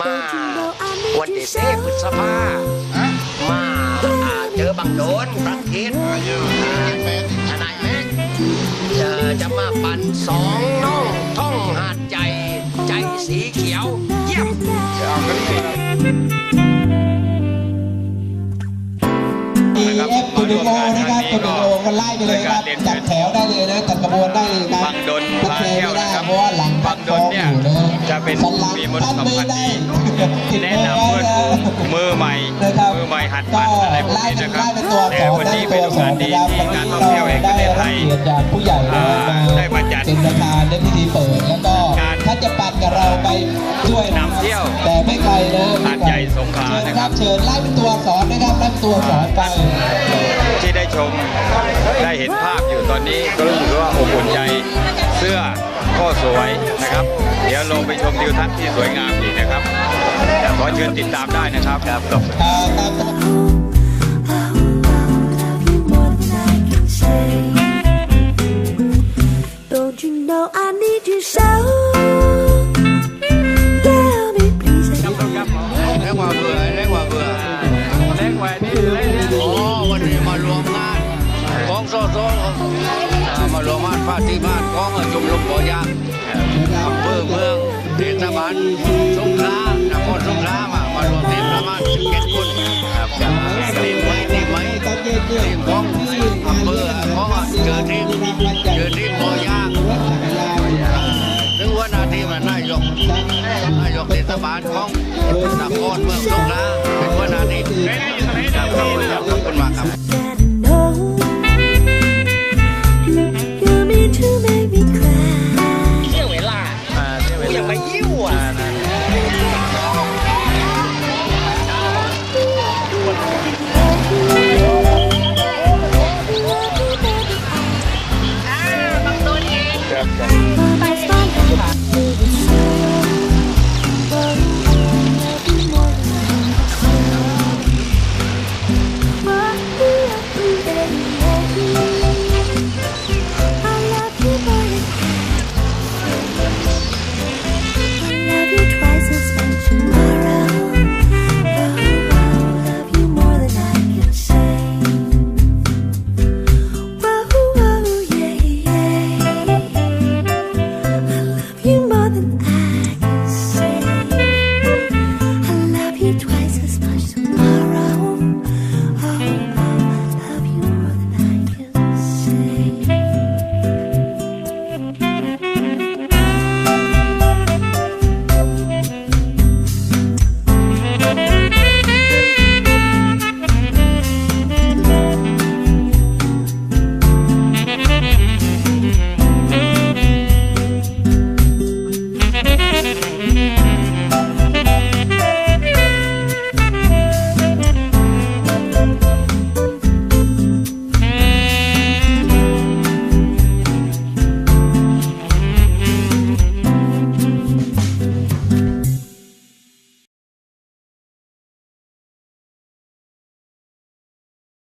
มาวันเด็กเทพพฤษภามาอ่าเจอบางโดนประเทศทนายแม็กจะจะมาปั่นสองน้องท่องหาดใจ ใจสีเขียวเยี่ยมเอฟตูดิโอนะครับตูดิโอก็ไล่ไปเลยครับจัดแถวได้เลยนะจัดกระบวนได้เลยครับบังดลรถพา ดลเนี่ยตั้งท้องอจะเป็นสัหลังมีมนุษยสัมพันธ์ดีติดแนะมือไว้นำเพื่อนนะมือใหม่นะครับมือใหม่หัดปั่นอะไรพวกนี้นะครับไล่เป็นตัวอักษแต่รวันนี้ตัเป็นวโอกาสดีที่การท่องเที่ยวแห่งประเทศไทยได้รับเกียรติจากผู้ใหญ่นะอ่าได้มาจัดเป็นประธานในพิธีเปิดแล้วก็การถ้าจะปั่นกับเราไปด้วยะนำเที่ยว แต่ไม่ไกลนะหาดใหญ่สงขลาเชิญนะนะคครัรับบเชิญไล่เป็นตัวอักษรนะครับไล่เป็นตัวอักษรไปที่ได้ชมได้เห็นภาพอยู่ตอนนี้ก็รู้สึกว่าอบอุ่นใจเสื้อ ก็สวยนะครับ เดี๋ยวลงไปชมทิวทัศน์ที่สวยงามอีกนะครับขอเชิญติดตามได้นะครับครับอ่าตามตัว Don't you know I need you so? Tell me please. เล็กกว่าเบื่อเล็กกว่าเบื่อเล็กไว้นี่เล็กอ๋อวันนี้มารวมงานข องซโซอ่ามารวมานปฏิบัติของชมรมบ่อยางอำเภอเมืองเทศบาลสงขลานครสงขลามามารวมทีมประมาณ17คนครับทีมไหมทีมไหมเย็นเนี่ยทีมของอำเภอของเจอทีมเจอทีมบ่อยางถจักรยานาถึงวันนายกนายกเทศบาลของนครเมืองสงขลา